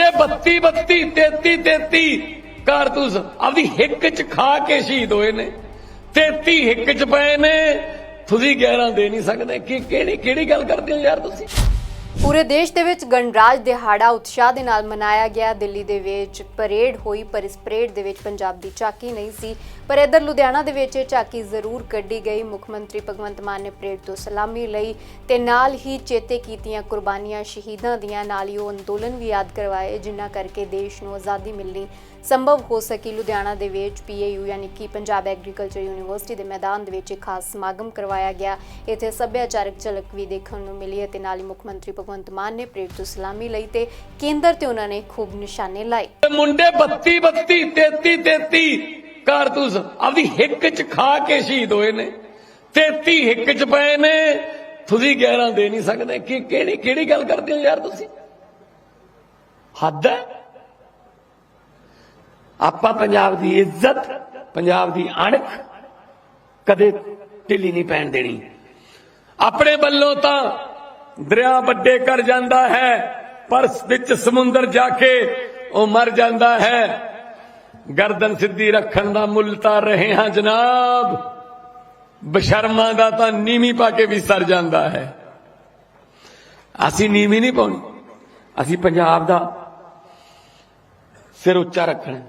ਮੁੰਡੇ 32 32 33 33 ਕਾਰਤੂਸ ਆਪਦੀ ਹਿੱਕ ਚ ਖਾ ਕੇ ਸ਼ਹੀਦ ਹੋਏ ਨੇ। 33 ਹਿੱਕ ਚ ਪਏ ਨੇ। ਤੁਸੀਂ 11 ਦੇ ਨਹੀਂ ਸਕਦੇ। ਕਿ ਕਿਹੜੀ ਕਿਹੜੀ ਗੱਲ ਕਰਦੇ ਹੋ ਯਾਰ ਤੁਸੀਂ? ਪੂਰੇ ਦੇਸ਼ ਦੇ ਵਿੱਚ ਗਣਰਾਜ ਦਿਹਾੜਾ ਉਤਸ਼ਾਹ ਦੇ ਨਾਲ ਮਨਾਇਆ ਗਿਆ। ਦਿੱਲੀ ਦੇ ਵਿੱਚ ਪਰੇਡ ਹੋਈ, ਪਰ ਇਸ ਪਰੇਡ ਦੇ ਵਿੱਚ ਪੰਜਾਬ ਦੀ ਝਾਕੀ ਨਹੀਂ ਸੀ। ਪਰ ਇਧਰ ਲੁਧਿਆਣਾ ਦੇ ਵਿੱਚ ਇਹ ਝਾਕੀ ਜ਼ਰੂਰ ਕੱਢੀ ਗਈ। ਮੁੱਖ ਮੰਤਰੀ ਭਗਵੰਤ ਮਾਨ ਨੇ ਪਰੇਡ ਤੋਂ ਸਲਾਮੀ ਲਈ ਤੇ ਨਾਲ ਹੀ ਚੇਤੇ ਕੀਤੀਆਂ ਕੁਰਬਾਨੀਆਂ ਸ਼ਹੀਦਾਂ ਦੀਆਂ। ਨਾਲ ਹੀ ਉਹ ਅੰਦੋਲਨ ਵੀ ਯਾਦ ਕਰਵਾਏ, ਜਿਨ੍ਹਾਂ ਕਰਕੇ ਦੇਸ਼ ਨੂੰ ਆਜ਼ਾਦੀ ਮਿਲਣੀ ਸੰਭਵ ਹੋ ਸਕੀ। ਲੁਧਿਆਣਾ ਦੇ ਵਿੱਚ ਪੀਏਯੂ ਯਾਨੀ ਕਿ ਪੰਜਾਬ ਐਗਰੀਕਲਚਰ ਯੂਨੀਵਰਸਿਟੀ ਦੇ ਮੈਦਾਨ ਦੇ ਵਿੱਚ ਇੱਕ ਖਾਸ ਸਮਾਗਮ ਕਰਵਾਇਆ ਗਿਆ। ਇੱਥੇ ਸੱਭਿਆਚਾਰਕ ਝਲਕ ਵੀ ਦੇਖਣ ਨੂੰ ਮਿਲੀ ਅਤੇ ਨਾਲ ਹੀ ਮੁੱਖ ਮੰਤਰੀ ਭਗਵੰਤ ਮਾਨ ਨੇ ਪਰੇਡ ਤੋਂ ਸਲਾਮੀ ਲਈ ਤੇ ਕੇਂਦਰ ਤੇ ਉਹਨਾਂ ਨੇ ਖੂਬ ਨਿਸ਼ਾਨੇ ਲਾਏ। ਮੁੰਡੇ 32 32 33 33 ਕਾਰਤੂਸ ਆਪਦੀ ਹਿੱਕ ਚ ਖਾ ਕੇ ਸ਼ਹੀਦ ਹੋਏ ਨੇ। 33 ਹਿੱਕ ਚ ਪਏ ਨੇ। ਤੁਸੀਂ 11 ਦੇ ਨਹੀਂ ਸਕਦੇ। ਕਿ ਕਿਹੜੀ ਕਿਹੜੀ ਗੱਲ ਕਰਦੇ ਹੋ ਯਾਰ ਤੁਸੀਂ? ਹੱਦ ਹੈ? ਆਪਾਂ ਪੰਜਾਬ ਦੀ ਇੱਜ਼ਤ, ਪੰਜਾਬ ਦੀ ਅਣਖ ਕਦੇ ਢਿੱਲੀ ਨਹੀਂ ਪੈਣ ਦੇਣੀ। ਆਪਣੇ ਵੱਲੋਂ ਤਾਂ ਦਰਿਆ ਵੱਡੇ ਕਰ ਜਾਂਦਾ ਹੈ ਪਰ ਵਿੱਚ ਸਮੁੰਦਰ ਜਾ ਕੇ ਉਹ ਮਰ ਜਾਂਦਾ ਹੈ। ਗਰਦਨ ਸਿੱਧੀ ਰੱਖਣ ਦਾ ਮੁੱਲ ਤਾਂ ਰਹੇ ਹਾਂ ਜਨਾਬ। ਬਸ਼ਰਮਾਂ ਦਾ ਤਾਂ ਨੀਵੀਂ ਪਾ ਕੇ ਵੀ ਸਰ ਜਾਂਦਾ ਹੈ। ਅਸੀਂ ਨੀਵੀਂ ਨਹੀਂ ਪਾਉਣੀ। ਅਸੀਂ ਪੰਜਾਬ ਦਾ ਸਿਰ ਉੱਚਾ ਰੱਖਣਾ